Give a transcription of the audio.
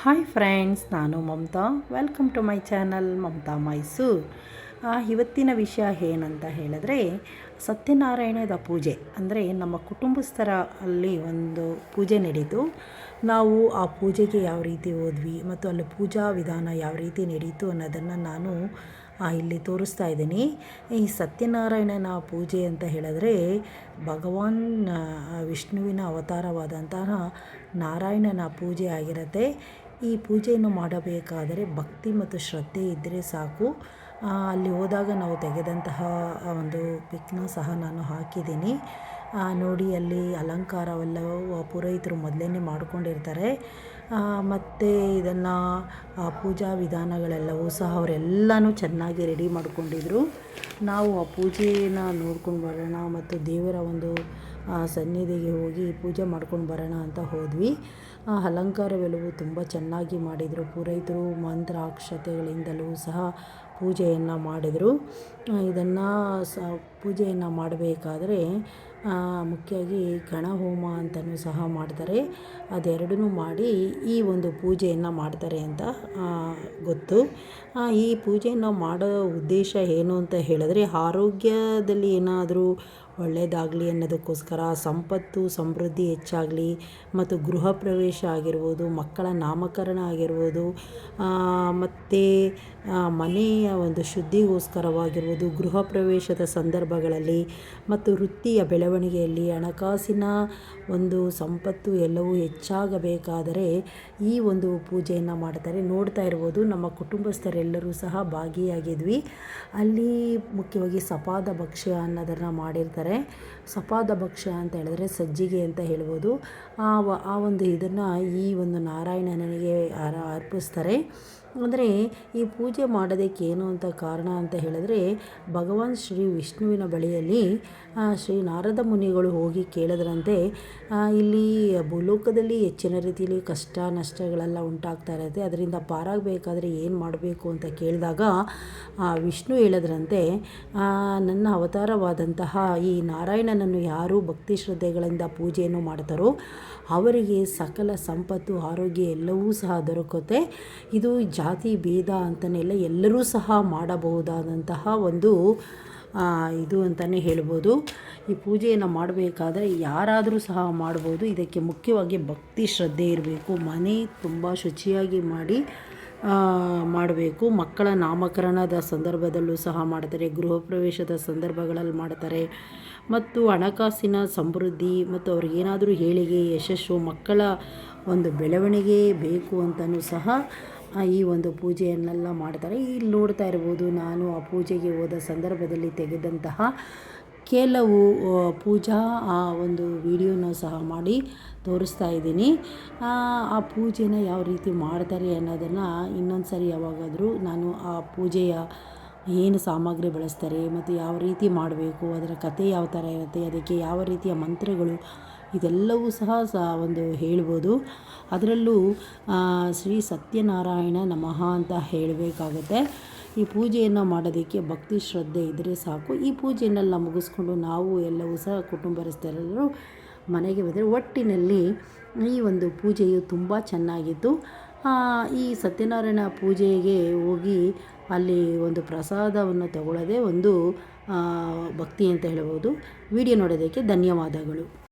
Hi friends ನಾನು Mamata. Welcome to my channel Mamata Mysuru. ಇವತ್ತಿನ ವಿಷಯ ಏನಂತ ಹೇಳಿದ್ರೆ, ಸತ್ಯನಾರಾಯಣದ ಪೂಜೆ, ಅಂದರೆ ನಮ್ಮ ಕುಟುಂಬಸ್ಥರ ಅಲ್ಲಿ ಒಂದು ಪೂಜೆ ನಡೀತು. ನಾವು ಆ ಪೂಜೆಗೆ ಯಾವ ರೀತಿ ಹೋದ್ವಿ, ಮತ್ತು ಅಲ್ಲಿ ಪೂಜಾ ವಿಧಾನ ಯಾವ ರೀತಿ ನಡೀತು ಅನ್ನೋದನ್ನು ನಾನು ಇಲ್ಲಿ ತೋರಿಸ್ತಾ ಇದ್ದೀನಿ. ಈ ಸತ್ಯನಾರಾಯಣನ ಪೂಜೆ ಅಂತ ಹೇಳಿದ್ರೆ, ಭಗವಾನ್ ವಿಷ್ಣುವಿನ ಅವತಾರವಾದಂತಹ ನಾರಾಯಣನ ಪೂಜೆ ಆಗಿರುತ್ತೆ. ಈ ಪೂಜೆಯನ್ನು ಮಾಡಬೇಕಾದರೆ ಭಕ್ತಿ ಮತ್ತು ಶ್ರದ್ಧೆ ಇದ್ದರೆ ಸಾಕು. ಅಲ್ಲಿ ಹೋದಾಗ ನಾವು ತೆಗೆದಂತಹ ಒಂದು ಪಿಕ್ನ ಸಹ ನಾನು ಹಾಕಿದ್ದೀನಿ. ನೋಡಿ, ಅಲ್ಲಿ ಅಲಂಕಾರವೆಲ್ಲವೂ ಪುರೋಹಿತರು ಮೊದಲೇ ಮಾಡ್ಕೊಂಡಿರ್ತಾರೆ. ಮತ್ತು ಇದನ್ನು ಪೂಜಾ ವಿಧಾನಗಳೆಲ್ಲವೂ ಸಹ ಅವರೆಲ್ಲನೂ ಚೆನ್ನಾಗಿ ರೆಡಿ ಮಾಡ್ಕೊಂಡಿದ್ರು. ನಾವು ಆ ಪೂಜೆನ ನೋಡ್ಕೊಂಡು ಬರೋಣ ಮತ್ತು ದೇವರ ಒಂದು ಸನ್ನಿಧಿಗೆ ಹೋಗಿ ಪೂಜೆ ಮಾಡ್ಕೊಂಡು ಬರೋಣ ಅಂತ ಹೋದ್ವಿ. ಆ ಅಲಂಕಾರವೆಲ್ಲವೂ ತುಂಬ ಚೆನ್ನಾಗಿ ಮಾಡಿದರು. ಪುರೋಹಿತರು ಮಂತ್ರಾಕ್ಷತೆಗಳಿಂದಲೂ ಸಹ ಪೂಜೆಯನ್ನು ಮಾಡಿದರು. ಇದನ್ನು ಸ ಪೂಜೆಯನ್ನು ಮಾಡಬೇಕಾದ್ರೆ ಮುಖ್ಯವಾಗಿ ಗಣಹೋಮ ಅಂತಲೂ ಸಹ ಮಾಡ್ತಾರೆ. ಅದೆರಡನ್ನೂ ಮಾಡಿ ಈ ಒಂದು ಪೂಜೆಯನ್ನು ಮಾಡ್ತಾರೆ ಅಂತ ಗೊತ್ತು. ಈ ಪೂಜೆಯನ್ನು ಮಾಡೋ ಉದ್ದೇಶ ಏನು ಅಂತ ಹೇಳಿದ್ರೆ, ಆರೋಗ್ಯದಲ್ಲಿ ಏನಾದರೂ ಒಳ್ಳೆಯದಾಗಲಿ ಅನ್ನೋದಕ್ಕೋಸ್ಕರ, ಸಂಪತ್ತು, ಸಮೃದ್ಧಿ ಹೆಚ್ಚಾಗಲಿ ಮತ್ತು ಗೃಹ ಪ್ರವೇಶ ಆಗಿರ್ಬೋದು, ಮಕ್ಕಳ ನಾಮಕರಣ ಆಗಿರ್ಬೋದು ಮತ್ತು ಮನೆಯ ಒಂದು ಶುದ್ಧಿಗೋಸ್ಕರವಾಗಿರ್ಬೋದು, ಗೃಹ ಪ್ರವೇಶದ ಸಂದರ್ಭಗಳಲ್ಲಿ ಮತ್ತು ವೃತ್ತಿಯ ಬೆಳವಣಿಗೆಯಲ್ಲಿ ಹಣಕಾಸಿನ ಒಂದು ಸಂಪತ್ತು ಎಲ್ಲವೂ ಹೆಚ್ಚಾಗಬೇಕಾದರೆ ಈ ಒಂದು ಪೂಜೆಯನ್ನು ಮಾಡ್ತಾರೆ. ನೋಡ್ತಾ ಇರ್ಬೋದು, ನಮ್ಮ ಕುಟುಂಬಸ್ಥರೆಲ್ಲರೂ ಸಹ ಭಾಗಿಯಾಗಿದ್ವಿ. ಅಲ್ಲಿ ಮುಖ್ಯವಾಗಿ ಸಪಾದ ಭಕ್ಷ್ಯ ಅನ್ನೋದನ್ನು ಮಾಡಿರ್ತಾರೆ. ಸಪಾದ ಭಕ್ಷ್ಯ ಅಂತ ಹೇಳಿದ್ರೆ ಸಜ್ಜಿಗೆ ಅಂತ ಹೇಳ್ಬೋದು. ಆ ಆ ಒಂದು ಇದನ್ನು ಈ ಒಂದು ನಾರಾಯಣನಿಗೆ ಅರ್ಪಿಸ್ತಾರೆ. ಅಂದರೆ ಈ ಪೂಜೆ ಮಾಡೋದಕ್ಕೆ ಏನು ಅಂತ ಕಾರಣ ಅಂತ ಹೇಳಿದ್ರೆ ಭಗವಾನ್ ಶ್ರೀ ವಿಷ್ಣುವಿನ ಬಳಿಯಲ್ಲಿ ಶ್ರೀ ನಾರದ ಮುನಿಗಳು ಹೋಗಿ ಕೇಳಿದ್ರಂತೆ ಇಲ್ಲಿ ಭೂಲೋಕದಲ್ಲಿ ಹೆಚ್ಚಿನ ರೀತಿಯಲ್ಲಿ ಕಷ್ಟ ನಷ್ಟಗಳೆಲ್ಲ ಉಂಟಾಗ್ತಾ ಇರುತ್ತೆ, ಅದರಿಂದ ಪಾರಾಗಬೇಕಾದ್ರೆ ಏನು ಮಾಡಬೇಕು ಅಂತ ಕೇಳಿದಾಗ ವಿಷ್ಣು ಹೇಳಿದ್ರಂತೆ ನನ್ನ ಅವತಾರವಾದಂತಹ ಈ ನಾರಾಯಣನನ್ನು ಯಾರು ಭಕ್ತಿ ಶ್ರದ್ಧೆಗಳಿಂದ ಪೂಜೆಯನ್ನು ಮಾಡ್ತಾರೋ ಅವರಿಗೆ ಸಕಲ ಸಂಪತ್ತು, ಆರೋಗ್ಯ ಎಲ್ಲವೂ ಸಹ ದೊರಕುತ್ತೆ. ಇದು ಜಾತಿ, ಭೇದ ಅಂತನೆಲ್ಲ ಎಲ್ಲರೂ ಸಹ ಮಾಡಬಹುದಾದಂತಹ ಒಂದು ಇದು ಅಂತಲೇ ಹೇಳ್ಬೋದು. ಈ ಪೂಜೆಯನ್ನು ಮಾಡಬೇಕಾದ್ರೆ ಯಾರಾದರೂ ಸಹ ಮಾಡ್ಬೋದು. ಇದಕ್ಕೆ ಮುಖ್ಯವಾಗಿ ಭಕ್ತಿ ಶ್ರದ್ಧೆ ಇರಬೇಕು. ಮನೆ ತುಂಬ ಶುಚಿಯಾಗಿ ಮಾಡಿ ಮಾಡಬೇಕು. ಮಕ್ಕಳ ನಾಮಕರಣದ ಸಂದರ್ಭದಲ್ಲೂ ಸಹ ಮಾಡ್ತಾರೆ. ಗೃಹ ಪ್ರವೇಶದ ಸಂದರ್ಭಗಳಲ್ಲಿ ಮಾಡ್ತಾರೆ. ಮತ್ತು ಹಣಕಾಸಿನ ಸಮೃದ್ಧಿ ಮತ್ತು ಅವ್ರಿಗೇನಾದರೂ ಏಳಿಗೆ ಯಶಸ್ಸು ಮಕ್ಕಳ ಒಂದು ಬೆಳವಣಿಗೆ ಬೇಕು ಅಂತಲೂ ಸಹ ಈ ಒಂದು ಪೂಜೆಯನ್ನೆಲ್ಲ ಮಾಡ್ತಾರೆ. ಇಲ್ಲಿ ನೋಡ್ತಾ ಇರ್ಬೋದು, ನಾನು ಆ ಪೂಜೆಗೆ ಹೋದ ಸಂದರ್ಭದಲ್ಲಿ ತೆಗೆದಂತಹ ಕೆಲವು ಪೂಜಾ, ಆ ಒಂದು ವಿಡಿಯೋನ ಸಹ ಮಾಡಿ ತೋರಿಸ್ತಾ ಇದ್ದೀನಿ. ಆ ಪೂಜೆನ ಯಾವ ರೀತಿ ಮಾಡ್ತಾರೆ ಅನ್ನೋದನ್ನು ಇನ್ನೊಂದು ಸರಿ ಯಾವಾಗಾದರೂ ನಾನು ಆ ಪೂಜೆಯ ಏನು ಸಾಮಗ್ರಿ ಬಳಸ್ತಾರೆ, ಮತ್ತು ಯಾವ ರೀತಿ ಮಾಡಬೇಕು, ಅದರ ಕತೆ ಯಾವ ಥರ ಇರುತ್ತೆ, ಅದಕ್ಕೆ ಯಾವ ರೀತಿಯ ಮಂತ್ರಗಳು ಇದೆಲ್ಲವೂ ಸಹ ಸ ಒಂದು ಹೇಳ್ಬೋದು. ಅದರಲ್ಲೂ ಶ್ರೀ ಸತ್ಯನಾರಾಯಣ ನಮಃ ಅಂತ ಹೇಳಬೇಕಾಗುತ್ತೆ. ಈ ಪೂಜೆಯನ್ನು ಮಾಡೋದಕ್ಕೆ ಭಕ್ತಿ ಶ್ರದ್ಧೆ ಇದ್ದರೆ ಸಾಕು. ಈ ಪೂಜೆಯನ್ನೆಲ್ಲ ಮುಗಿಸ್ಕೊಂಡು ನಾವು ಎಲ್ಲವೂ ಸಹ ಕುಟುಂಬಸ್ಥರೆಲ್ಲರೂ ಮನೆಗೆ ಬಂದರೆ ಒಟ್ಟಿನಲ್ಲಿ ಈ ಒಂದು ಪೂಜೆಯು ತುಂಬ ಚೆನ್ನಾಗಿತ್ತು. ಈ ಸತ್ಯನಾರಾಯಣ ಪೂಜೆಗೆ ಹೋಗಿ ಅಲ್ಲಿ ಒಂದು ಪ್ರಸಾದವನ್ನು ತಗೊಳ್ಳೋದೇ ಒಂದು ಭಕ್ತಿ ಅಂತ ಹೇಳ್ಬೋದು. ವಿಡಿಯೋ ನೋಡೋದಕ್ಕೆ ಧನ್ಯವಾದಗಳು.